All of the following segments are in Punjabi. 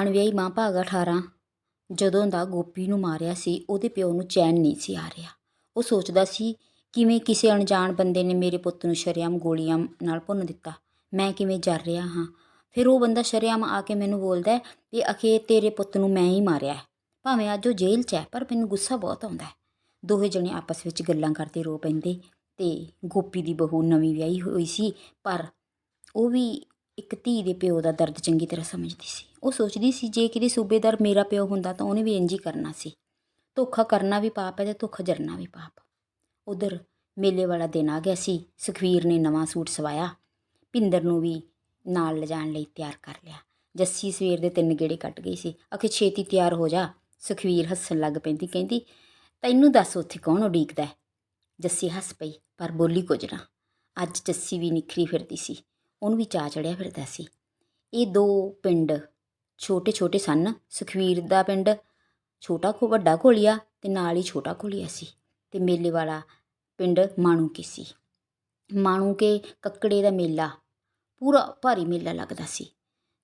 ਅਣਵਿਆਹੀ ਮਾਂ ਭਾਗਾ 18 ਜਦੋਂ ਦਾ ਗੋਪੀ ਨੂੰ ਮਾਰਿਆ ਸੀ, ਉਹਦੇ ਪਿਓ ਨੂੰ ਚੈਨ ਨਹੀਂ ਸੀ ਆ ਰਿਹਾ। ਉਹ ਸੋਚਦਾ ਸੀ, ਕਿਵੇਂ ਕਿਸੇ ਅਣਜਾਣ ਬੰਦੇ ਨੇ ਮੇਰੇ ਪੁੱਤ ਨੂੰ ਸ਼ਰੇਆਮ ਗੋਲੀਆਂ ਨਾਲ ਭੁੰਨ ਦਿੱਤਾ। ਮੈਂ ਕਿਵੇਂ ਜਰ ਰਿਹਾ ਹਾਂ? ਫਿਰ ਉਹ ਬੰਦਾ ਸ਼ਰੇਆਮ ਆ ਕੇ ਮੈਨੂੰ ਬੋਲਦਾ ਵੀ ਅਖੇ ਤੇਰੇ ਪੁੱਤ ਨੂੰ ਮੈਂ ਹੀ ਮਾਰਿਆ ਭਾਵੇਂ ਅੱਜ ਉਹ ਜੇਲ੍ਹ 'ਚ ਹੈ, ਪਰ ਮੈਨੂੰ ਗੁੱਸਾ ਬਹੁਤ ਆਉਂਦਾ ਹੈ। ਦੋਹੇ ਜਣੇ ਆਪਸ ਵਿੱਚ ਗੱਲਾਂ ਕਰਦੇ ਰੋ ਪੈਂਦੇ ਤੇ ਗੋਪੀ ਦੀ ਬਹੂ ਨਵੀਂ ਵਿਆਹੀ ਹੋਈ ਸੀ, ਪਰ ਉਹ ਵੀ ਇੱਕ ਧੀ ਦੇ ਪਿਓ ਦਾ ਦਰਦ ਚੰਗੀ ਤਰ੍ਹਾਂ ਸਮਝਦੀ ਸੀ। ਉਹ ਸੋਚਦੀ ਸੀ, ਜੇ ਕਿਤੇ ਸੂਬੇਦਾਰ ਮੇਰਾ ਪਿਓ ਹੁੰਦਾ ਤਾਂ ਉਹਨੇ ਵੀ ਇੰਜ ਹੀ ਕਰਨਾ ਸੀ। ਧੋਖਾ ਕਰਨਾ ਵੀ ਪਾਪ ਹੈ ਤੇ ਧੋਖਾ ਜਰਨਾ ਵੀ ਪਾਪ। ਉਧਰ ਮੇਲੇ ਵਾਲਾ ਦਿਨ ਆ ਗਿਆ ਸੀ। ਸੁਖਵੀਰ ਨੇ ਨਵਾਂ ਸੂਟ ਸਵਾਇਆ। ਪਿੰਦਰ ਨੂੰ ਵੀ ਨਾਲ ਲਿਜਾਣ ਲਈ ਤਿਆਰ ਕਰ ਲਿਆ। ਜੱਸੀ ਸਵੇਰ ਦੇ ਤਿੰਨ ਗੇੜੇ ਕੱਟ ਗਈ ਸੀ। ਅਖੇ ਛੇਤੀ ਤਿਆਰ ਹੋ ਜਾ। ਸੁਖਵੀਰ ਹੱਸਣ ਲੱਗ ਪੈਂਦੀ, ਕਹਿੰਦੀ, ਤੈਨੂੰ ਦੱਸ ਉੱਥੇ ਕੌਣ ਉਡੀਕਦਾ ਜੱਸੀ ਹੱਸ ਪਈ, ਪਰ ਬੋਲੀ ਕੁਝ ਨਾ। ਅੱਜ ਜੱਸੀ ਵੀ ਨਿਖਰੀ ਫਿਰਦੀ ਸੀ। ਉਹਨੂੰ ਵੀ ਚਾਅ ਚੜਿਆ ਫਿਰਦਾ ਸੀ। ਇਹ ਦੋ ਪਿੰਡ ਛੋਟੇ ਛੋਟੇ ਸਨ। ਸੁਖਵੀਰ ਦਾ ਪਿੰਡ ਛੋਟਾ ਕੋ ਵੱਡਾ ਘੋਲੀਆ ਤੇ ਨਾਲ ਹੀ ਛੋਟਾ ਘੋਲੀਆ ਸੀ ਤੇ ਮੇਲੇ ਵਾਲਾ ਪਿੰਡ ਮਾਣੂ ਕੀ ਸੀ। ਮਾਣੂ ਕੇ ਕੱਕੜੇ ਦਾ ਮੇਲਾ, ਪੂਰਾ ਭਾਰੀ ਮੇਲਾ ਲੱਗਦਾ ਸੀ।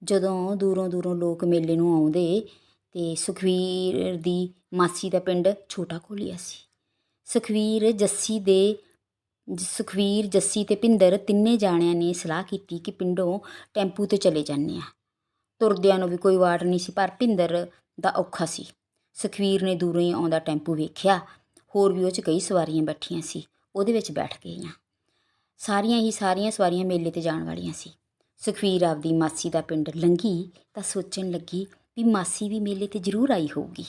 ਜਦੋਂ ਦੂਰੋਂ ਦੂਰੋਂ ਲੋਕ ਮੇਲੇ ਨੂੰ ਆਉਂਦੇ ਤੇ ਸੁਖਵੀਰ ਦੀ ਮਾਸੀ ਦਾ ਪਿੰਡ ਛੋਟਾ ਘੋਲੀਆ ਸੀ। ਸੁਖਵੀਰ ਜੱਸੀ ਦੇ ਸੁਖਵੀਰ, ਜੱਸੀ ਤੇ ਭਿੰਦਰ ਤਿੰਨੇ ਜਾਣਿਆਂ ਨੇ ਸਲਾਹ ਕੀਤੀ ਕਿ ਪਿੰਡੋਂ ਟੈਂਪੂ ਤੇ ਚਲੇ ਜਾਂਦੇ ਆ ਤੁਰਦਿਆਂ ਨੂੰ ਵੀ ਕੋਈ ਵਾਟ ਨਹੀਂ ਸੀ, ਪਰ ਭਿੰਦਰ ਦਾ ਔਖਾ ਸੀ। ਸੁਖਵੀਰ ਨੇ ਦੂਰੋਂ ਹੀ ਆਉਂਦਾ ਟੈਂਪੂ ਵੇਖਿਆ। ਹੋਰ ਵੀ ਉਹ 'ਚ ਕਈ ਸਵਾਰੀਆਂ ਬੈਠੀਆਂ ਸੀ। ਉਹਦੇ ਵਿੱਚ ਬੈਠ ਗਈਆਂ। ਸਾਰੀਆਂ ਹੀ ਸਾਰੀਆਂ ਸਵਾਰੀਆਂ ਮੇਲੇ ਤੇ ਜਾਣ ਵਾਲੀਆਂ ਸੀ। ਸੁਖਵੀਰ ਆਪਦੀ ਮਾਸੀ ਦਾ ਪਿੰਡ ਲੰਘੀ ਤਾਂ ਸੋਚਣ ਲੱਗੀ ਵੀ ਮਾਸੀ ਵੀ ਮੇਲੇ ਤੇ ਜ਼ਰੂਰ ਆਈ ਹੋਊਗੀ।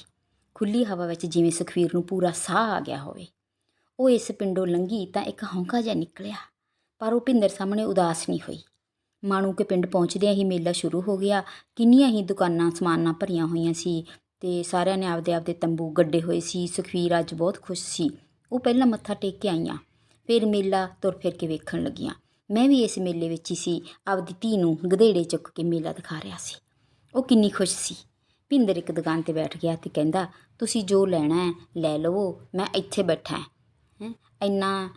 ਖੁੱਲੀ ਹਵਾ ਵਿੱਚ ਜਿਵੇਂ ਸੁਖਵੀਰ ਨੂੰ ਪੂਰਾ ਸਾਹ ਆ ਗਿਆ ਹੋਵੇ। ਉਹ ਇਸ ਪਿੰਡੋਂ ਲੰਘੀ ਤਾਂ ਇੱਕ ਹੌਂਕਾ ਜਿਹਾ ਨਿਕਲਿਆ, ਪਰ ਉਹ ਭਿੰਦਰ ਸਾਹਮਣੇ ਉਦਾਸ ਨਹੀਂ ਹੋਈ। ਮਾਣੂ ਕੇ ਪਿੰਡ ਪਹੁੰਚਦਿਆਂ ਹੀ ਮੇਲਾ ਸ਼ੁਰੂ ਹੋ ਗਿਆ। ਕਿੰਨੀਆਂ ਹੀ ਦੁਕਾਨਾਂ, ਸਮਾਨਾਂ ਭਰੀਆਂ ਹੋਈਆਂ ਸੀ ਤੇ ਸਾਰਿਆਂ ਨੇ ਆਪਦੇ ਆਪਦੇ ਤੰਬੂ ਗੱਡੇ ਹੋਏ ਸੀ। ਸੁਖਵੀਰ ਅੱਜ ਬਹੁਤ ਖੁਸ਼ ਸੀ। ਉਹ ਪਹਿਲਾਂ ਮੱਥਾ ਟੇਕ ਕੇ ਆਈਆਂ, ਫਿਰ ਮੇਲਾ ਤੁਰ ਫਿਰ ਕੇ ਵੇਖਣ ਲੱਗੀਆਂ। ਮੈਂ ਵੀ ਇਸ ਮੇਲੇ ਵਿੱਚ ਹੀ ਸੀ, ਆਪਦੀ ਧੀ ਨੂੰ ਗਧੇੜੇ ਚੁੱਕ ਕੇ ਮੇਲਾ ਦਿਖਾ ਰਿਹਾ ਸੀ। ਉਹ ਕਿੰਨੀ ਖੁਸ਼ ਸੀ। ਭਿੰਦਰ ਇੱਕ ਦੁਕਾਨ ਤੇ ਬੈਠ ਗਿਆ ਤੇ ਕਹਿੰਦਾ, ਤੁਸੀਂ ਜੋ ਲੈਣਾ ਹੈ, ਲੈ ਲਵੋ, ਮੈਂ ਇੱਥੇ ਬੈਠਾ ਹਾਂ। ਇੰਨਾ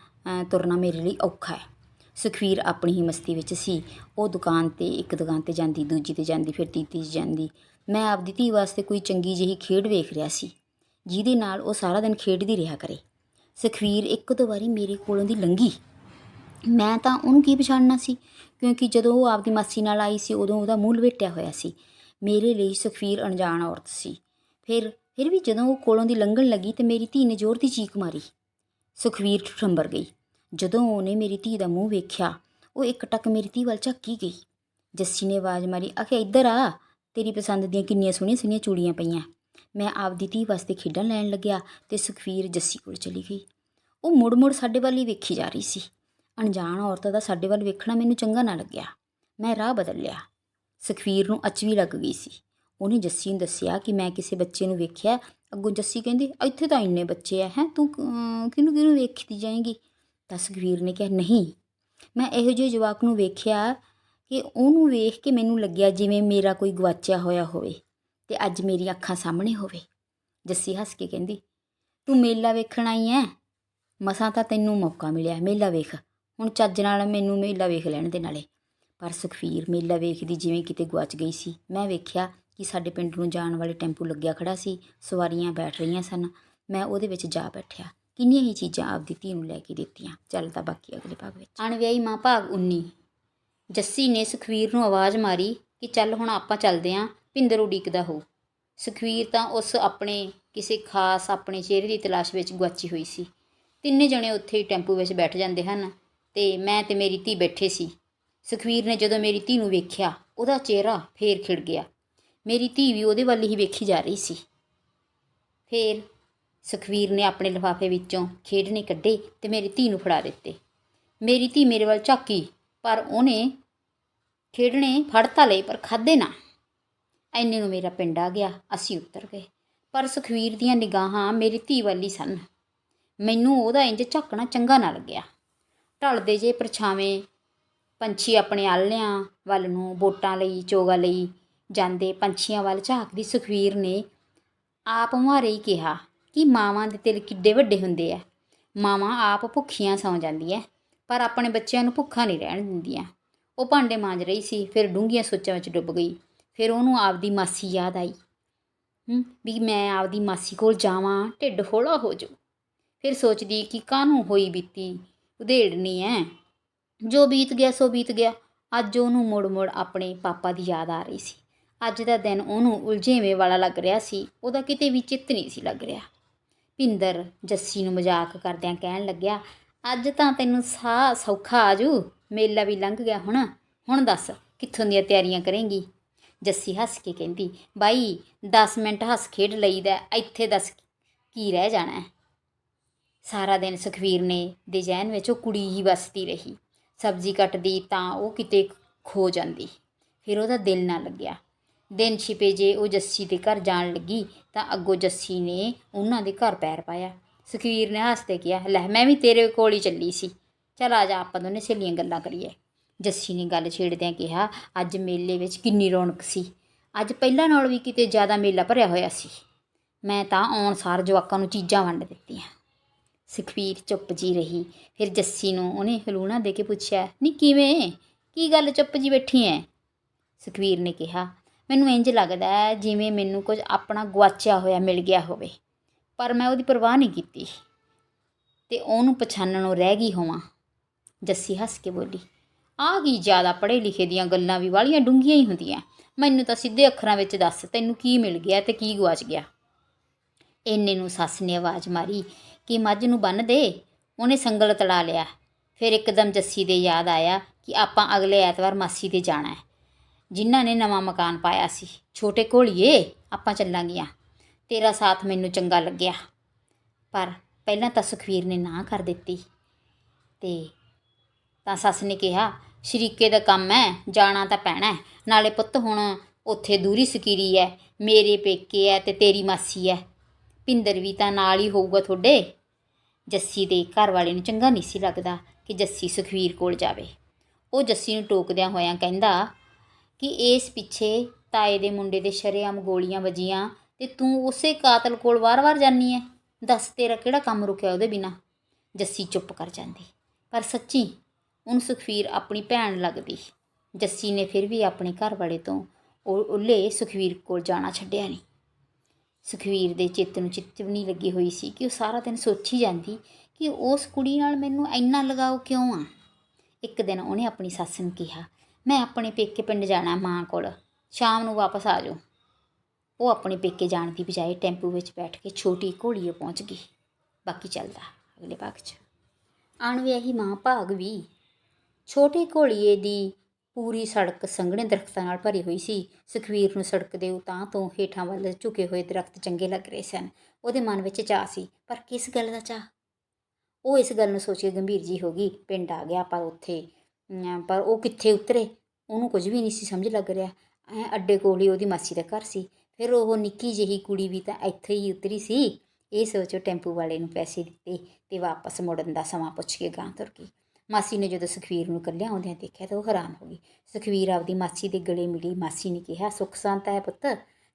ਤੁਰਨਾ ਮੇਰੇ ਲਈ ਔਖਾ ਹੈ। ਸੁਖਬੀਰ ਆਪਣੀ ਹੀ ਮਸਤੀ ਵਿੱਚ ਸੀ। ਉਹ ਦੁਕਾਨ ਤੇ, ਇੱਕ ਦੁਕਾਨ ਤੇ ਜਾਂਦੀ, ਦੂਜੀ ਤੇ ਜਾਂਦੀ, ਫਿਰ ਤੀਜੀ 'ਚ ਜਾਂਦੀ। ਮੈਂ ਆਪਦੀ ਧੀ ਵਾਸਤੇ ਕੋਈ ਚੰਗੀ ਜਿਹੀ ਖੇਡ ਵੇਖ ਰਿਹਾ ਸੀ। ਜਿਹਦੇ ਨਾਲ ਉਹ ਸਾਰਾ ਦਿਨ ਖੇਡਦੀ ਰਿਹਾ ਕਰੇ। ਸੁਖਵੀਰ ਇੱਕ ਦੋ ਵਾਰੀ ਮੇਰੇ ਕੋਲੋਂ ਦੀ ਲੰਘੀ। ਮੈਂ ਤਾਂ ਉਹਨੂੰ ਕੀ ਪਛਾਣਨਾ ਸੀ? ਕਿਉਂਕਿ ਜਦੋਂ ਉਹ ਆਪਦੀ ਮਾਸੀ ਨਾਲ ਆਈ ਸੀ, ਉਦੋਂ ਉਹਦਾ ਮੂੰਹ ਲਵੇਟਿਆ ਹੋਇਆ ਸੀ। ਮੇਰੇ ਲਈ ਸੁਖਵੀਰ ਅਣਜਾਣ ਔਰਤ ਸੀ। ਫਿਰ ਫਿਰ ਵੀ ਜਦੋਂ ਉਹ ਕੋਲੋਂ ਦੀ ਲੰਘਣ ਲੱਗੀ ਤੇ ਮੇਰੀ ਧੀ ਨੇ ਜ਼ੋਰ ਦੀ ਚੀਕ ਮਾਰੀ। ਸੁਖਵੀਰ ਠੰਬਰ ਗਈ। ਜਦੋਂ ਉਹਨੇ ਮੇਰੀ ਧੀ ਦਾ ਮੂੰਹ ਵੇਖਿਆ, ਉਹ ਇੱਕ ਟੱਕ ਮੇਰੀ ਧੀ ਵੱਲ ਝਾਕੀ ਗਈ। ਜੱਸੀ ਨੇ ਆਵਾਜ਼ ਮਾਰੀ ਆਖੇ ਇੱਧਰ ਆ। ਤੇਰੀ ਪਸੰਦ ਦੀਆਂ ਕਿੰਨੀਆਂ ਸੋਹਣੀਆਂ ਸੋਹਣੀਆਂ ਚੂੜੀਆਂ ਪਈਆਂ। ਮੈਂ ਆਪਦੀ ਧੀ ਵਾਸਤੇ ਖੇਡਾਂ ਲੈਣ ਲੱਗਿਆ ਤੇ ਸੁਖਵੀਰ ਜੱਸੀ ਕੋਲ ਚਲੀ ਗਈ। ਉਹ ਮੁੜ ਮੁੜ ਸਾਡੇ ਵੱਲ ਹੀ ਵੇਖੀ ਜਾ ਰਹੀ ਸੀ। ਅਣਜਾਣ ਔਰਤ ਦਾ ਸਾਡੇ ਵੱਲ ਵੇਖਣਾ ਮੈਨੂੰ ਚੰਗਾ ਨਾ ਲੱਗਿਆ। ਮੈਂ ਰਾਹ ਬਦਲ ਲਿਆ। ਸੁਖਵੀਰ ਨੂੰ ਅਚਵੀ ਲੱਗ ਗਈ ਸੀ। ਉਹਨੇ ਜੱਸੀ ਨੂੰ ਦੱਸਿਆ ਕਿ ਮੈਂ ਕਿਸੇ ਬੱਚੇ ਨੂੰ ਵੇਖਿਆ ਅੱਗੋਂ ਜੱਸੀ ਕਹਿੰਦੀ, ਇੱਥੇ ਤਾਂ ਇੰਨੇ ਬੱਚੇ ਆ, ਹੈ, ਤੂੰ ਕਿਹਨੂੰ ਕਿਹਨੂੰ ਵੇਖਦੀ ਜਾਏਂਗੀ? ਤਾਂ ਸੁਖਵੀਰ ਨੇ ਕਿਹਾ, ਨਹੀਂ। ਮੈਂ ਇਹੋ ਜਿਹੇ ਜਵਾਕ ਨੂੰ ਵੇਖਿਆ ਕਿ ਉਹਨੂੰ ਵੇਖ ਕੇ ਮੈਨੂੰ ਲੱਗਿਆ ਜਿਵੇਂ ਮੇਰਾ ਕੋਈ ਗਵਾਚਿਆ ਹੋਇਆ ਹੋਵੇ ਤੇ ਅੱਜ ਮੇਰੀਆਂ ਅੱਖਾਂ ਸਾਹਮਣੇ ਹੋਵੇ। ਜੱਸੀ ਹੱਸ ਕੇ ਕਹਿੰਦੀ, ਤੂੰ ਮੇਲਾ ਵੇਖਣ ਆਈ ਐ? ਮਸਾਂ ਤਾਂ ਤੈਨੂੰ ਮੌਕਾ ਮਿਲਿਆ, ਮੇਲਾ ਵੇਖ। ਹੁਣ ਚੱਜ ਨਾਲ ਮੈਨੂੰ ਮੇਲਾ ਵੇਖ ਲੈਣ ਦੇ ਨਾਲੇ। ਪਰ ਸੁਖਵੀਰ ਮੇਲਾ ਵੇਖਦੀ ਜਿਵੇਂ ਕਿਤੇ ਗਵਾਚ ਗਈ ਸੀ। ਮੈਂ ਵੇਖਿਆ ਕਿ ਸਾਡੇ ਪਿੰਡ ਨੂੰ ਜਾਣ ਵਾਲੇ ਟੈਂਪੂ ਲੱਗਿਆ ਖੜਾ ਸੀ, ਸਵਾਰੀਆਂ ਬੈਠ ਰਹੀਆਂ ਸਨ। ਮੈਂ ਉਹਦੇ ਵਿੱਚ ਜਾ ਬੈਠਿਆ। ਕਿੰਨੀਆਂ ਹੀ ਚੀਜ਼ਾਂ ਆਪਦੀ ਧੀ ਨੂੰ ਲੈ ਕੇ ਦਿੱਤੀਆਂ। ਚੱਲਦਾ ਬਾਕੀ ਅਗਲੇ ਭਾਗ ਵਿੱਚ। ਅਣਵਿਆਹੀ ਮਾਂ ਭਾਗ 19 ਜੱਸੀ ਨੇ ਸੁਖਵੀਰ ਨੂੰ ਆਵਾਜ਼ ਮਾਰੀ ਕਿ ਚੱਲ ਹੁਣ ਆਪਾਂ ਚੱਲਦੇ ਆਂ, ਭਿੰਦਰ ਉਡੀਕਦਾ ਹੋ। ਸੁਖਵੀਰ ਤਾਂ ਉਸ ਆਪਣੇ ਕਿਸੇ ਖਾਸ ਆਪਣੇ ਚਿਹਰੇ ਦੀ ਤਲਾਸ਼ ਵਿੱਚ ਗੁਆਚੀ ਹੋਈ ਸੀ। ਤਿੰਨੇ ਜਣੇ ਉੱਥੇ ਹੀ ਟੈਂਪੂ ਵਿੱਚ ਬੈਠ ਜਾਂਦੇ ਹਨ ਤੇ ਮੈਂ ਤੇ ਮੇਰੀ ਧੀ ਬੈਠੇ ਸੀ। ਸੁਖਵੀਰ ਨੇ ਜਦੋਂ ਮੇਰੀ ਧੀ ਨੂੰ ਵੇਖਿਆ, ਉਹਦਾ ਚਿਹਰਾ ਫੇਰ ਖਿੜ ਗਿਆ। ਮੇਰੀ ਧੀ ਵੀ ਉਹਦੇ ਵੱਲ ਹੀ ਵੇਖੀ ਜਾ ਰਹੀ ਸੀ। ਫੇਰ ਸੁਖਵੀਰ ਨੇ ਆਪਣੇ ਲਿਫਾਫੇ ਵਿੱਚੋਂ ਖੇਡਣੇ ਕੱਢੇ ਤੇ ਮੇਰੀ ਧੀ ਨੂੰ ਫੜਾ ਦਿੱਤੇ। ਮੇਰੀ ਧੀ ਮੇਰੇ ਵੱਲ ਝਾਕੀ, ਪਰ ਉਹਨੇ ਖੇਡਣੇ ਫੜ ਤਾਂ ਲਏ, ਪਰ ਖਾਦੇ ਨਾ। ਐਨੇ ਨੂੰ ਮੇਰਾ ਪਿੰਡ ਆ ਗਿਆ, ਅਸੀਂ ਉੱਤਰ ਗਏ। ਪਰ ਸੁਖਵੀਰ ਦੀਆਂ ਨਿਗਾਹਾਂ ਮੇਰੀ ਧੀ ਵੱਲ ਹੀ ਸਨ। ਮੈਨੂੰ ਉਹਦਾ ਇੰਜ ਝਾਕਣਾ ਚੰਗਾ ਨਾ ਲੱਗਿਆ। ਢਲਦੇ ਜੇ ਪਰਛਾਵੇਂ ਪੰਛੀ ਆਪਣੇ ਆਲਿਆਂ ਵੱਲ ਨੂੰ ਵੋਟਾਂ ਲਈ, ਚੋਗਾ ਲਈ ਜਾਂਦੇ ਪੰਛੀਆਂ ਵੱਲ ਝਾਕਦੀ ਸੁਖਵੀਰ ਨੇ ਆਪ ਮੁਹਾਰੇ ਹੀ ਕਿਹਾ ਕਿ ਮਾਵਾਂ ਦੇ ਤਿਲ ਕਿੱਡੇ ਵੱਡੇ ਹੁੰਦੇ ਆ। ਮਾਵਾਂ ਆਪ ਭੁੱਖੀਆਂ ਸੌਂ ਜਾਂਦੀਆਂ, ਪਰ ਆਪਣੇ ਬੱਚਿਆਂ ਨੂੰ ਭੁੱਖਾ ਨਹੀਂ ਰਹਿਣ ਦਿੰਦੀਆਂ। ਉਹ ਭਾਂਡੇ ਮਾਂਜ ਰਹੀ ਸੀ, ਫਿਰ ਡੂੰਘੀਆਂ ਸੋਚਾਂ ਵਿੱਚ ਡੁੱਬ ਗਈ। ਫਿਰ ਉਹਨੂੰ ਆਪਦੀ ਮਾਸੀ ਯਾਦ ਆਈ। ਹੂੰ, ਵੀ ਮੈਂ ਆਪਦੀ ਮਾਸੀ ਕੋਲ ਜਾਵਾਂ, ਢਿੱਡ ਹੌਲਾ ਹੋ ਜਾਊ। ਫਿਰ ਸੋਚਦੀ ਕਿ ਕਾਹਨੂੰ ਹੋਈ ਬੀਤੀ, ਉਧੇੜਨੀ ਐ। ਜੋ ਬੀਤ ਗਿਆ, ਸੋ ਬੀਤ ਗਿਆ। ਅੱਜ ਉਹਨੂੰ ਮੁੜ ਮੁੜ ਆਪਣੇ ਪਾਪਾ ਦੀ ਯਾਦ ਆ ਰਹੀ ਸੀ। ਅੱਜ ਦਾ ਦਿਨ ਉਹਨੂੰ ਉਲਝੇਵੇਂ ਵਾਲਾ ਲੱਗ ਰਿਹਾ ਸੀ, ਉਹਦਾ ਕਿਤੇ ਵੀ ਚਿੱਤ ਨਹੀਂ ਸੀ ਲੱਗ ਰਿਹਾ। ਭਿੰਦਰ ਜੱਸੀ ਨੂੰ ਮਜ਼ਾਕ ਕਰਦਿਆਂ ਕਹਿਣ ਲੱਗਿਆ, ਅੱਜ ਤਾਂ ਤੈਨੂੰ ਸਾਹ ਸੌਖਾ ਆਜੂ ਮੇਲਾ ਵੀ ਲੰਘ ਗਿਆ ਹੁਣ ਹੁਣ ਦੱਸ ਕਿੱਥੋਂ ਦੀਆਂ ਤਿਆਰੀਆਂ ਕਰੇਂਗੀ? ਜੱਸੀ ਹੱਸ ਕੇ ਕਹਿੰਦੀ, ਬਾਈ 10 ਮਿੰਟ ਹੱਸ ਖੇਡ ਲਈਦਾ, ਇੱਥੇ ਦੱਸ ਕੀ ਰਹਿ ਜਾਣਾ ਹੈ? ਸਾਰਾ ਦਿਨ ਸੁਖਵੀਰ ਨੇ ਦੇ ਜ਼ਹਿਨ ਵਿੱਚ ਉਹ ਕੁੜੀ ਹੀ ਵਸਦੀ ਰਹੀ। ਸਬਜ਼ੀ ਕੱਟਦੀ ਤਾਂ ਉਹ ਕਿਤੇ ਖੋ ਜਾਂਦੀ। ਫਿਰ ਉਹਦਾ ਦਿਲ ਨਾ ਲੱਗਿਆ। ਦਿਨ ਛਿਪੇ ਜੇ ਉਹ ਜੱਸੀ ਦੇ ਘਰ ਜਾਣ ਲੱਗੀ, ਤਾਂ ਅੱਗੋਂ ਜੱਸੀ ਨੇ ਉਹਨਾਂ ਦੇ ਘਰ ਪੈਰ ਪਾਇਆ। ਸੁਖਵੀਰ ਨੇ ਹੱਸਦੇ ਕਿਹਾ, ਲੈ, ਮੈਂ ਵੀ ਤੇਰੇ ਕੋਲ ਹੀ ਚੱਲੀ ਸੀ। ਚਲ ਆ ਜਾ, ਆਪਾਂ ਦੋਨੇ ਸਹੇਲੀਆਂ ਗੱਲਾਂ ਕਰੀਏ। ਜੱਸੀ ਨੇ ਗੱਲ ਛੇੜਦਿਆਂ ਕਿਹਾ, ਅੱਜ ਮੇਲੇ ਵਿੱਚ ਕਿੰਨੀ ਰੌਣਕ ਸੀ। ਅੱਜ ਪਹਿਲਾਂ ਨਾਲ ਵੀ ਕਿਤੇ ਜ਼ਿਆਦਾ ਮੇਲਾ ਭਰਿਆ ਹੋਇਆ ਸੀ। ਮੈਂ ਤਾਂ ਆਉਣ ਸਾਰ ਜਵਾਕਾਂ ਨੂੰ ਚੀਜ਼ਾਂ ਵੰਡ ਦਿੱਤੀਆਂ। ਸੁਖਵੀਰ ਚੁੱਪ ਜੀ ਰਹੀ। ਫਿਰ ਜੱਸੀ ਨੂੰ ਉਹਨੇ ਹਲੂਣਾ ਦੇ ਕੇ ਪੁੱਛਿਆ ਨਹੀਂ ਕਿਵੇਂ? ਕੀ ਗੱਲ ਚੁੱਪ ਜੀ ਬੈਠੀ ਐ? ਸੁਖਵੀਰ ਨੇ ਕਿਹਾ ਮੈਨੂੰ ਇੰਝ ਲੱਗਦਾ ਹੈ ਜਿਵੇਂ ਮੈਨੂੰ ਕੁਝ ਆਪਣਾ ਗੁਆਚਿਆ ਹੋਇਆ ਮਿਲ ਗਿਆ ਹੋਵੇ। ਪਰ ਮੈਂ ਉਹਦੀ ਪਰਵਾਹ ਨਹੀਂ ਕੀਤੀ। ਅਤੇ ਉਹਨੂੰ ਪਛਾਣਨੋਂ ਰਹਿ ਗਈ ਹੋਵਾਂ। ਜੱਸੀ ਹੱਸ ਕੇ ਬੋਲੀ, ਆਹ ਕੀ ਜ਼ਿਆਦਾ ਪੜ੍ਹੇ ਲਿਖੇ ਦੀਆਂ ਗੱਲਾਂ ਵੀ ਵਾਲੀਆਂ ਡੂੰਘੀਆਂ ਹੀ ਹੁੰਦੀਆਂ। ਮੈਨੂੰ ਤਾਂ ਸਿੱਧੇ ਅੱਖਰਾਂ ਵਿੱਚ ਦੱਸ, ਤੈਨੂੰ ਕੀ ਮਿਲ ਗਿਆ ਤੇ ਕੀ ਗੁਆਚ ਗਿਆ? ਇੰਨੇ ਨੂੰ ਸੱਸ ਨੇ ਆਵਾਜ਼ ਮਾਰੀ ਕਿ ਮੱਝ ਨੂੰ ਬੰਨ ਦੇ। ਉਹਨੇ ਸੰਗਲ ਤੜਾ ਲਿਆ। ਫਿਰ ਇੱਕਦਮ ਜੱਸੀ ਦੇ ਯਾਦ ਆਇਆ ਕਿ ਆਪਾਂ ਅਗਲੇ ਐਤਵਾਰ ਮਾਸੀ ਦੇ ਜਾਣਾ ਹੈ। ਜਿਨ੍ਹਾਂ ਨੇ ਨਵਾਂ ਮਕਾਨ ਪਾਇਆ ਸੀ। ਛੋਟੇ ਘੋਲੀਏ, ਆਪਾਂ ਚੱਲਾਂਗੀਆਂ। ਤੇਰਾ ਸਾਥ ਮੈਨੂੰ ਚੰਗਾ ਲੱਗਿਆ। ਪਰ ਪਹਿਲਾਂ ਤਾਂ ਸੁਖਵੀਰ ਨੇ ਨਾ ਕਰ ਦਿੱਤੀ। ਤੇ ਤਾਂ ਸੱਸ ਨੇ ਕਿਹਾ, ਸ਼ਰੀਕੇ ਦਾ ਕੰਮ ਹੈ ਜਾਣਾ ਤਾਂ ਪੈਣਾ ਨਾਲੇ ਪੁੱਤ, ਹੁਣ ਉੱਥੇ ਦੂਰੀ ਸਕੀਰੀ ਹੈ ਮੇਰੇ ਪੇਕੇ ਹੈ ਤੇ ਤੇਰੀ ਮਾਸੀ ਹੈ ਪਿੰਦਰ ਵੀ ਤਾਂ ਨਾਲ ਹੀ ਹੋਊਗਾ ਤੁਹਾਡੇ। ਜੱਸੀ ਦੇ ਘਰ ਵਾਲੇ ਨੂੰ ਚੰਗਾ ਨਹੀਂ ਸੀ ਲੱਗਦਾ ਕਿ ਜੱਸੀ ਸੁਖਵੀਰ ਕੋਲ ਜਾਵੇ। ਉਹ ਜੱਸੀ ਨੂੰ ਟੋਕਦਿਆਂ ਹੋਇਆਂ ਕਹਿੰਦਾ ਕਿ ਇਸ ਪਿੱਛੇ ਤਾਏ ਦੇ ਮੁੰਡੇ ਦੇ ਸ਼ਰੇਆਮ ਗੋਲੀਆਂ ਵੱਜੀਆਂ ਤੇ ਤੂੰ ਉਸੇ ਕਾਤਲ ਕੋਲ ਵਾਰ-ਵਾਰ ਜਾਨੀ ਐ? ਦੱਸ ਤੇਰਾ ਕਿਹੜਾ ਕੰਮ ਰੁਕਿਆ ਉਹਦੇ ਬਿਨਾ? ਜੱਸੀ ਚੁੱਪ ਕਰ ਜਾਂਦੀ। ਪਰ ਸੱਚੀ, ਉਹਨੂੰ ਸੁਖਵੀਰ ਆਪਣੀ ਭੈਣ ਲੱਗਦੀ। ਜੱਸੀ ਨੇ ਫਿਰ ਵੀ ਆਪਣੇ ਘਰ ਵਾਲੇ ਤੋਂ ਉਹ ਉੱਲੇ ਸੁਖਵੀਰ ਕੋਲ ਜਾਣਾ ਛੱਡਿਆ ਨਹੀਂ। ਸੁਖਵੀਰ ਦੇ ਚਿੱਤ ਨੂੰ ਚਿੱਤਵਨੀ ਲੱਗੀ ਹੋਈ ਸੀ ਕਿ ਉਹ ਸਾਰਾ ਦਿਨ ਸੋਚੀ ਜਾਂਦੀ ਕਿ ਉਸ ਕੁੜੀ ਨਾਲ ਮੈਨੂੰ ਇੰਨਾ ਲਗਾਓ ਕਿਉਂ ਆ? ਇੱਕ ਦਿਨ ਉਹਨੇ ਆਪਣੀ ਸੱਸ ਨੂੰ ਕਿਹਾ ਮੈਂ ਆਪਣੇ ਪੇਕੇ ਪਿੰਡ ਜਾਣਾ ਮਾਂ ਕੋਲ, ਸ਼ਾਮ ਨੂੰ ਵਾਪਸ ਆ ਜਾਓ। ਉਹ ਆਪਣੇ ਪੇਕੇ ਜਾਣ ਦੀ ਬਜਾਏ ਟੈਂਪੂ ਵਿੱਚ ਬੈਠ ਕੇ ਛੋਟੀ ਘੋੜੀਏ ਪਹੁੰਚ ਗਈ। ਬਾਕੀ ਚੱਲਦਾ ਅਗਲੇ ਭਾਗ 'ਚ। ਅਣਵਿਆਹੀ ਮਾਂ ਭਾਗ ਵੀ। ਛੋਟੇ ਘੋੜੀਏ ਦੀ ਪੂਰੀ ਸੜਕ ਸੰਘਣੇ ਦਰਖਤਾਂ ਨਾਲ ਭਰੀ ਹੋਈ ਸੀ। ਸੁਖਵੀਰ ਨੂੰ ਸੜਕ ਦੇ ਉਤਾਂ ਤੋਂ ਹੇਠਾਂ ਵੱਲ ਝੁਕੇ ਹੋਏ ਦਰਖਤ ਚੰਗੇ ਲੱਗ ਰਹੇ ਸਨ। ਉਹਦੇ ਮਨ ਵਿੱਚ ਚਾਹ ਸੀ, ਪਰ ਕਿਸ ਗੱਲ ਦਾ ਚਾਹ ਉਹ ਇਸ ਗੱਲ ਨੂੰ ਸੋਚ ਕੇ ਗੰਭੀਰ ਜੀ ਹੋ ਗਈ। ਪਿੰਡ ਆ ਗਿਆ ਪਰ ਉੱਥੇ ਪਰ ਉਹ ਕਿੱਥੇ ਉਤਰੇ? ਉਹਨੂੰ ਕੁਝ ਵੀ ਨਹੀਂ ਸੀ ਸਮਝ ਲੱਗ ਰਿਹਾ। ਐ ਅੱਡੇ ਕੋਲ ਹੀ ਉਹਦੀ ਮਾਸੀ ਦਾ ਘਰ ਸੀ। ਫਿਰ ਉਹ ਨਿੱਕੀ ਜਿਹੀ ਕੁੜੀ ਵੀ ਤਾਂ ਇੱਥੇ ਹੀ ਉਤਰੀ ਸੀ। ਇਹ ਸੋਚੋ ਟੈਂਪੂ ਵਾਲੇ ਨੂੰ ਪੈਸੇ ਦਿੱਤੇ ਤੇ ਵਾਪਸ ਮੁੜਨ ਦਾ ਸਮਾਂ ਪੁੱਛ ਕੇ ਗਾਂ ਤੁਰ ਗਈ। ਮਾਸੀ ਨੇ ਜਦੋਂ ਸੁਖਵੀਰ ਨੂੰ ਇਕੱਲਿਆਂ ਆਉਂਦਿਆਂ ਦੇਖਿਆ ਤਾਂ ਉਹ ਹੈਰਾਨ ਹੋ ਗਈ। ਸੁਖਵੀਰ ਆਪਦੀ ਮਾਸੀ ਦੇ ਗਲੇ ਮਿਲੀ। ਮਾਸੀ ਨੇ ਕਿਹਾ, ਸੁੱਖ ਸੰਤ ਹੈ ਪੁੱਤ।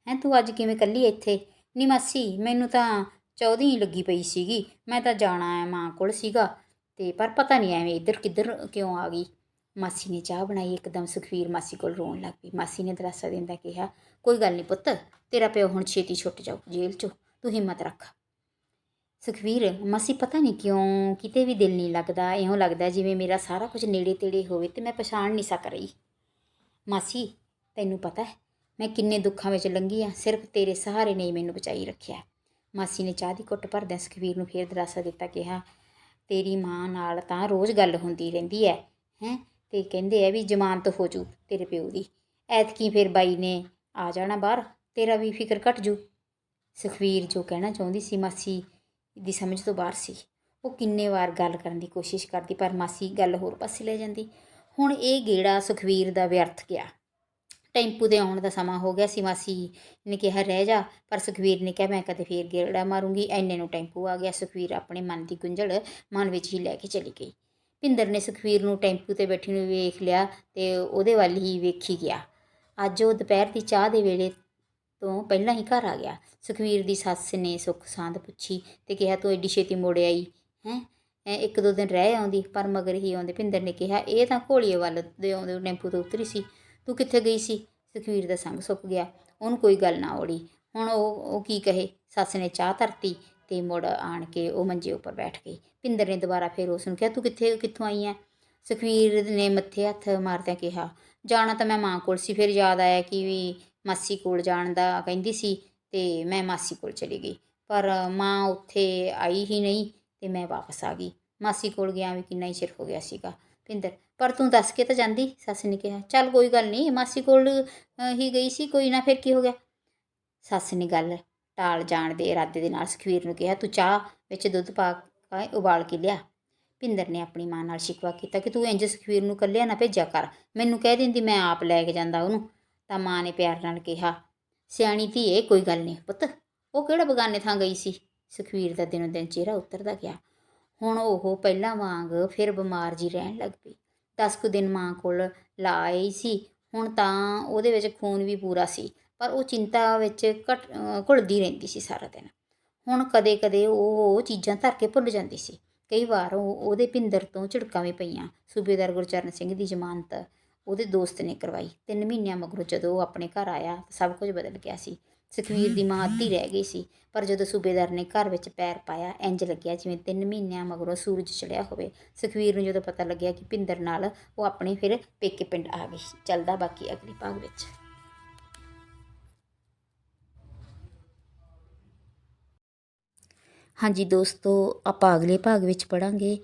ਹੈ ਤੂੰ ਅੱਜ ਕਿਵੇਂ ਇਕੱਲੀ ਇੱਥੇ? ਨਹੀਂ ਮਾਸੀ, ਮੈਨੂੰ ਤਾਂ ਚੌਧੀ ਹੀ ਲੱਗੀ ਪਈ ਸੀਗੀ। ਮੈਂ ਤਾਂ ਜਾਣਾ ਹੈ ਮਾਂ ਕੋਲ ਸੀਗਾ। ਤੇ ਪਰ ਪਤਾ ਨਹੀਂ ਐਵੇਂ ਇੱਧਰ ਕਿੱਧਰ ਕਿਉਂ ਆ ਗਈ? ਮਾਸੀ ਨੇ ਚਾਹ ਬਣਾਈ, ਇੱਕਦਮ ਸੁਖਵੀਰ ਮਾਸੀ ਕੋਲ ਰੋਣ ਲੱਗ ਪਈ। ਮਾਸੀ ਨੇ ਦਰਾਸਾ ਦਿੰਦਾ ਕਿਹਾ, ਕੋਈ ਗੱਲ ਨਹੀਂ ਪੁੱਤ, ਤੇਰਾ ਪਿਓ ਹੁਣ ਛੇਤੀ ਛੁੱਟ ਜਾਊ, ਜੇਲ੍ਹ 'ਚੋਂ, ਤੂੰ ਹਿੰਮਤ ਰੱਖ। ਸੁਖਵੀਰ, ਮਾਸੀ ਪਤਾ ਨਹੀਂ ਕਿਉਂ ਕਿਤੇ ਵੀ ਦਿਲ ਨਹੀਂ ਲੱਗਦਾ, ਇਉਂ ਲੱਗਦਾ ਜਿਵੇਂ ਮੇਰਾ ਸਾਰਾ ਕੁਝ ਨੇੜੇ ਤੇੜੇ ਹੋਵੇ ਤੇ ਮੈਂ ਪਛਾਣ ਨਹੀਂ ਸਕ ਰਹੀ। ਮਾਸੀ, ਤੈਨੂੰ ਪਤਾ ਹੈ, ਮੈਂ ਕਿੰਨੇ ਦੁੱਖਾਂ ਵਿੱਚ ਲੰਘੀ ਆ, ਸਿਰਫ ਤੇਰੇ ਸਹਾਰੇ ਨੇ ਹੀ ਮੈਨੂੰ ਬਚਾਈ ਰੱਖਿਆ। ਮਾਸੀ ਨੇ ਚਾਹ ਦੀ ਘੁੱਟ ਭਰਦਿਆਂ ਸੁਖਵੀਰ ਨੂੰ ਫੇਰ ਦਰਾਸਾ ਦਿੱਤਾ, ਕਿਹਾ, ਤੇਰੀ ਮਾਂ ਨਾਲ ਤਾਂ ਰੋਜ਼ ਗੱਲ ਹੁੰਦੀ ਰਹਿੰਦੀ ਹੈ ਹੈ? ਤੇ ਕਹਿੰਦੇ ਆ ਵੀ ਜ਼ਮਾਨਤ ਹੋ ਜੂ ਤੇਰੇ ਪਿਓ ਦੀ। ਐਤਕੀ ਫਿਰ ਬਾਈ ਨੇ ਆ ਜਾਣਾ ਬਾਹਰ, ਤੇਰਾ ਵੀ ਫਿਕਰ ਘਟ ਜੂ। ਸੁਖਵੀਰ ਜੋ ਕਹਿਣਾ ਚਾਹੁੰਦੀ ਸੀ ਮਾਸੀ ਦੀ ਸਮਝ ਤੋਂ ਬਾਹਰ ਸੀ। ਉਹ ਕਿੰਨੇ ਵਾਰ ਗੱਲ ਕਰਨ ਦੀ ਕੋਸ਼ਿਸ਼ ਕਰਦੀ, ਪਰ ਮਾਸੀ ਗੱਲ ਹੋਰ ਪਾਸੇ ਲੈ ਜਾਂਦੀ। ਹੁਣ ਇਹ ਗੇੜਾ ਸੁਖਵੀਰ ਦਾ ਵਿਅਰਥ ਗਿਆ। ਟੈਂਪੂ ਦੇ ਆਉਣ ਦਾ ਸਮਾਂ ਹੋ ਗਿਆ ਸੀ, ਮਾਸੀ ਨੇ ਕਿਹਾ, ਰਹਿ ਜਾ। ਪਰ ਸੁਖਵੀਰ ਨੇ ਕਿਹਾ, ਮੈਂ ਕਦੇ ਫੇਰ ਗੇੜਾ ਮਾਰੂੰਗੀ। ਐਨੇ ਨੂੰ ਟੈਂਪੂ ਆ ਗਿਆ। ਸੁਖਵੀਰ ਆਪਣੇ ਮਨ ਦੀ ਗੁੰਝਲ ਮਨ ਵਿੱਚ ਹੀ ਲੈ ਕੇ ਚਲੀ ਗਈ। ਭਿੰਦਰ ਨੇ ਸੁਖਵੀਰ ਨੂੰ ਟੈਂਪੂ ਤੇ ਬੈਠੀ ਨੂੰ ਵੇਖ ਲਿਆ ਤੇ ਉਹਦੇ ਵੱਲ ਹੀ ਵੇਖੀ ਗਿਆ। ਅੱਜ ਉਹ ਦੁਪਹਿਰ ਦੀ ਚਾਹ ਦੇ ਵੇਲੇ ਤੋਂ ਪਹਿਲਾਂ ਹੀ ਘਰ ਆ ਗਿਆ। ਸੁਖਵੀਰ ਦੀ ਸੱਸ ਨੇ ਸੁੱਖ ਸਾਂਦ ਪੁੱਛੀ ਤੇ ਕਿਹਾ, ਤੂੰ ਐਡੀ ਛੇਤੀ ਮੁੜ ਆਈ, ਹੈ? ਇੱਕ ਦੋ ਦਿਨ ਰਹਿ ਆਉਂਦੀ, ਪਰ ਮਗਰ ਹੀ ਆਉਂਦੇ। ਭਿੰਦਰ ਨੇ ਕਿਹਾ, ਇਹ ਤਾਂ ਘੋਲੀਏ ਵੱਲ ਦੇ ਆਉਂਦੇ ਟੈਂਪੂ ਤੋਂ ਉਤਰੀ ਸੀ। ਤੂੰ ਕਿੱਥੇ ਗਈ ਸੀ? ਸੁਖਵੀਰ ਦਾ ਸੰਗ ਸੁੱਕ ਗਿਆ। ਉਹਨੂੰ ਕੋਈ ਗੱਲ ਨਾ ਔੜੀ। ਹੁਣ ਉਹ ਉਹ ਕੀ ਕਹੇ? ਸੱਸ ਨੇ ਚਾਹ ਧਰਤੀ ਤੇ ਮੁੜ ਆਣ ਕੇ ਉਹ ਮੰਜੇ ਉੱਪਰ ਬੈਠ ਗਈ। ਪਿੰਦਰ ਨੇ ਦੁਬਾਰਾ ਫਿਰ ਉਸ ਨੂੰ ਕਿਹਾ, ਤੂੰ ਕਿੱਥੇ, ਕਿੱਥੋਂ ਆਈ ਐ? ਸੁਖਵੀਰ ਨੇ ਮੱਥੇ ਹੱਥ ਮਾਰਦਿਆਂ ਕਿਹਾ, ਜਾਣਾ ਤਾਂ ਮੈਂ ਮਾਂ ਕੋਲ ਸੀ, ਫਿਰ ਯਾਦ ਆਇਆ ਕਿ ਵੀ ਮਾਸੀ ਕੋਲ ਜਾਣ ਦਾ ਕਹਿੰਦੀ ਸੀ ਤੇ ਮੈਂ ਮਾਸੀ ਕੋਲ ਚਲੀ ਗਈ। ਪਰ ਮਾਂ ਉੱਥੇ ਆਈ ਹੀ ਨਹੀਂ ਤੇ ਮੈਂ ਵਾਪਸ ਆ ਗਈ। ਮਾਸੀ ਕੋਲ ਗਿਆ ਵੀ ਕਿੰਨਾ ਹੀ ਚਿਰ ਹੋ ਗਿਆ ਸੀਗਾ। ਪਿੰਦਰ ਪਰ ਤੂੰ ਦੱਸ ਕੇ ਤਾਂ ਜਾਂਦੀ? ਸੱਸ ਨੇ ਕਿਹਾ, ਚੱਲ ਕੋਈ ਗੱਲ ਨਹੀਂ, ਮਾਸੀ ਕੋਲ ਹੀ ਗਈ ਸੀ, ਕੋਈ ਨਾ, ਫਿਰ ਕੀ ਹੋ ਗਿਆ? ਸੱਸ ਨੇ ਗੱਲ ਟਾਲ ਜਾਣ ਦੇ ਇਰਾਦੇ ਦੇ ਨਾਲ ਸੁਖਵੀਰ ਨੂੰ ਕਿਹਾ, ਤੂੰ ਚਾਹ ਵਿੱਚ ਦੁੱਧ ਪਾ ਕੇ ਉਬਾਲ ਕੇ ਲਿਆ। ਭਿੰਦਰ ਨੇ ਆਪਣੀ ਮਾਂ ਨਾਲ ਸ਼ਿਕਵਾ ਕੀਤਾ ਕਿ ਤੂੰ ਇੰਜ ਸੁਖਵੀਰ ਨੂੰ ਕੱਲਿਆ ਨਾ ਭੇਜਿਆ ਕਰ। ਮੈਨੂੰ ਕਹਿ ਦਿੰਦੀ, ਮੈਂ ਆਪ ਲੈ ਕੇ ਜਾਂਦਾ ਉਹਨੂੰ। ਤਾਂ ਮਾਂ ਨੇ ਪਿਆਰ ਨਾਲ ਕਿਹਾ, ਸਿਆਣੀ ਧੀਏ ਕੋਈ ਗੱਲ ਨਹੀਂ ਪੁੱਤ। ਉਹ ਕਿਹੜਾ ਬਗਾਨੇ ਥਾਂ ਗਈ ਸੀ? ਸੁਖਵੀਰ ਦਾ ਦਿਨੋਂ ਦਿਨ ਚਿਹਰਾ ਉਤਰਦਾ ਗਿਆ। ਹੁਣ ਉਹ ਪਹਿਲਾਂ ਵਾਂਗ ਫਿਰ ਬਿਮਾਰ ਜੀ ਰਹਿਣ ਲੱਗ ਪਈ। ਦਸ ਕੁ ਦਿਨ ਮਾਂ ਕੋਲ ਲਾ ਆਈ ਸੀ। ਹੁਣ ਤਾਂ ਉਹਦੇ ਵਿੱਚ ਖੂਨ ਵੀ ਪੂਰਾ ਸੀ। ਪਰ ਉਹ ਚਿੰਤਾ ਵਿੱਚ ਘਟ ਘੁਲਦੀ ਰਹਿੰਦੀ ਸੀ ਸਾਰਾ ਦਿਨ। ਹੁਣ ਕਦੇ-ਕਦੇ ਉਹ ਚੀਜ਼ਾਂ ਧਰ ਕੇ ਭੁੱਲ ਜਾਂਦੀ ਸੀ। ਕਈ ਵਾਰ ਉਹ ਉਹਦੇ ਪਿੰਦਰ ਤੋਂ ਝਿੜਕਾਂ ਵੀ ਪਈਆਂ। ਸੂਬੇਦਾਰ ਗੁਰਚਰਨ ਸਿੰਘ ਦੀ ਜ਼ਮਾਨਤ ਉਹਦੇ ਦੋਸਤ ਨੇ ਕਰਵਾਈ। ਤਿੰਨ ਮਹੀਨਿਆਂ ਮਗਰੋਂ ਜਦੋਂ ਉਹ ਆਪਣੇ ਘਰ ਆਇਆ ਤਾਂ ਸਭ ਕੁਝ ਬਦਲ ਗਿਆ ਸੀ। ਸੁਖਵੀਰ ਦੀ ਮਾਂ ਅੱਧੀ ਰਹਿ ਗਈ ਸੀ, ਪਰ ਜਦੋਂ ਸੂਬੇਦਾਰ ਨੇ ਘਰ ਵਿੱਚ ਪੈਰ ਪਾਇਆ ਇੰਜ ਲੱਗਿਆ ਜਿਵੇਂ ਤਿੰਨ ਮਹੀਨਿਆਂ ਮਗਰੋਂ ਸੂਰਜ ਚੜਿਆ ਹੋਵੇ। ਸੁਖਵੀਰ ਨੂੰ ਜਦੋਂ ਪਤਾ ਲੱਗਿਆ ਕਿ ਪਿੰਦਰ ਨਾਲ ਉਹ ਆਪਣੇ ਫਿਰ ਪੇਕੇ ਪਿੰਡ ਆ ਗਈ ਚੱਲਦਾ ਬਾਕੀ ਅਗਲੇ ਭਾਗ ਵਿੱਚ। ਹਾਂਜੀ ਦੋਸਤੋ, ਆਪਾਂ ਅਗਲੇ ਭਾਗ ਵਿੱਚ ਪੜਾਂਗੇ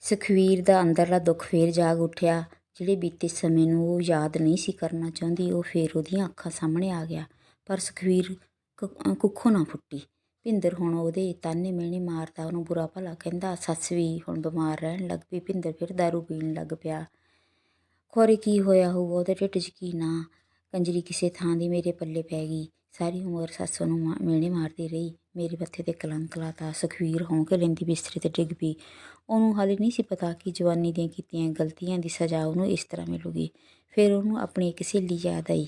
ਸੁਖਵੀਰ ਦਾ ਅੰਦਰਲਾ ਦੁੱਖ ਫੇਰ ਜਾਗ ਉੱਠਿਆ। ਜਿਹੜੇ ਬੀਤੇ ਸਮੇਂ ਨੂੰ ਉਹ ਯਾਦ ਨਹੀਂ ਸੀ ਕਰਨਾ ਚਾਹੁੰਦੀ, ਉਹ ਫੇਰ ਉਹਦੀਆਂ ਅੱਖਾਂ ਸਾਹਮਣੇ ਆ ਗਿਆ। ਪਰ ਸੁਖਵੀਰ ਕੁ- ਕੁੱਖੋਂ ਨਾ ਫੁੱਟੀ। ਭਿੰਦਰ ਹੁਣ ਉਹਦੇ ਤਾਨੇ ਮਿਹਣੇ ਮਾਰਦਾ, ਉਹਨੂੰ ਬੁਰਾ ਭਲਾ ਕਹਿੰਦਾ, ਸੱਸ ਵੀ ਹੁਣ ਬਿਮਾਰ ਰਹਿਣ ਲੱਗ ਪਈ। ਭਿੰਦਰ ਫਿਰ ਦਾਰੂ ਪੀਣ ਲੱਗ ਪਿਆ। ਖੋਰੇ ਕੀ ਹੋਇਆ ਹੋਊਗਾ? ਉਹਦੇ ਢਿੱਡ 'ਚ ਕੀ ਨਾ? ਕੰਜਰੀ ਕਿਸੇ ਥਾਂ ਦੀ ਮੇਰੇ ਪੱਲੇ ਪੈ ਗਈ। ਸਾਰੀ ਉਮਰ ਸੱਸ ਨੂੰ ਮਾ- ਮਿਹਣੇ ਮਾਰਦੀ ਰਹੀ। ਮੇਰੇ ਮੱਥੇ ਤੇ ਕਲੰਕ ਲਾਤਾ, ਸੁਖਵੀਰ ਹੌਂਕੇ ਲੈਂਦੀ ਬਿਸਤਰੇ ਤੇ ਡਿੱਗ ਪਈ। ਉਹਨੂੰ ਹਾਲੇ ਨਹੀਂ ਸੀ ਪਤਾ ਕਿ ਜਵਾਨੀ ਦੀਆਂ ਕੀਤੀਆਂ ਗਲਤੀਆਂ ਦੀ ਸਜ਼ਾ ਉਹਨੂੰ ਇਸ ਤਰ੍ਹਾਂ ਮਿਲੂਗੀ। ਫਿਰ ਉਹਨੂੰ ਆਪਣੀ ਇੱਕ ਸਹੇਲੀ ਯਾਦ ਆਈ।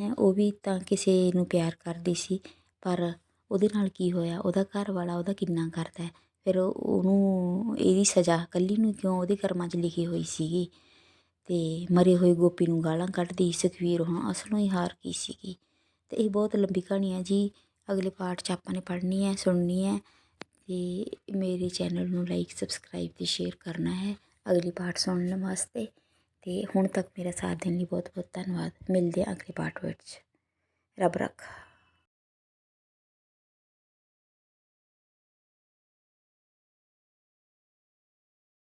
ਹੈ, ਉਹ ਵੀ ਤਾਂ ਕਿਸੇ ਨੂੰ ਪਿਆਰ ਕਰਦੀ ਸੀ, ਪਰ ਉਹਦੇ ਨਾਲ ਕੀ ਹੋਇਆ? ਉਹਦਾ ਘਰ ਵਾਲਾ ਉਹਦਾ ਕਿੰਨਾ ਕਰਦਾ ਫਿਰ ਉਹਨੂੰ ਇਹਦੀ ਸਜ਼ਾ ਕੱਲੀ ਨੂੰ ਕਿਉਂ ਉਹਦੇ ਕਰਮਾਂ 'ਚ ਲਿਖੀ ਹੋਈ ਸੀਗੀ? ਤੇ ਮਰੇ ਹੋਏ ਗੋਪੀ ਨੂੰ ਗਾਲਾਂ ਕੱਢਦੀ ਸੁਖਵੀਰ ਹੁਣ ਅਸਲੋਂ ਹੀ ਹਾਰ ਗਈ ਸੀਗੀ? ਤੇ ਇਹ ਬਹੁਤ ਲੰਬੀ ਕਹਾਣੀ ਹੈ ਜੀ। ਅਗਲੇ ਪਾਠ 'ਚ ਆਪਾਂ ਨੇ ਪੜ੍ਹਨੀ ਹੈ, ਸੁਣਨੀ ਹੈ ਅਤੇ ਮੇਰੇ ਚੈਨਲ ਨੂੰ ਲਾਈਕ ਸਬਸਕ੍ਰਾਈਬ ਅਤੇ ਸ਼ੇਅਰ ਕਰਨਾ ਹੈ। ਅਗਲੀ ਪਾਠ ਸੁਣਨ ਵਾਸਤੇ ਅਤੇ ਹੁਣ ਤੱਕ ਮੇਰਾ ਸਾਥ ਦੇਣ ਲਈ ਬਹੁਤ ਬਹੁਤ ਧੰਨਵਾਦ। ਮਿਲਦੇ ਹਾਂ ਅਗਲੇ ਪਾਠ ਵਿੱਚ। ਰੱਬ ਰੱਖਾ।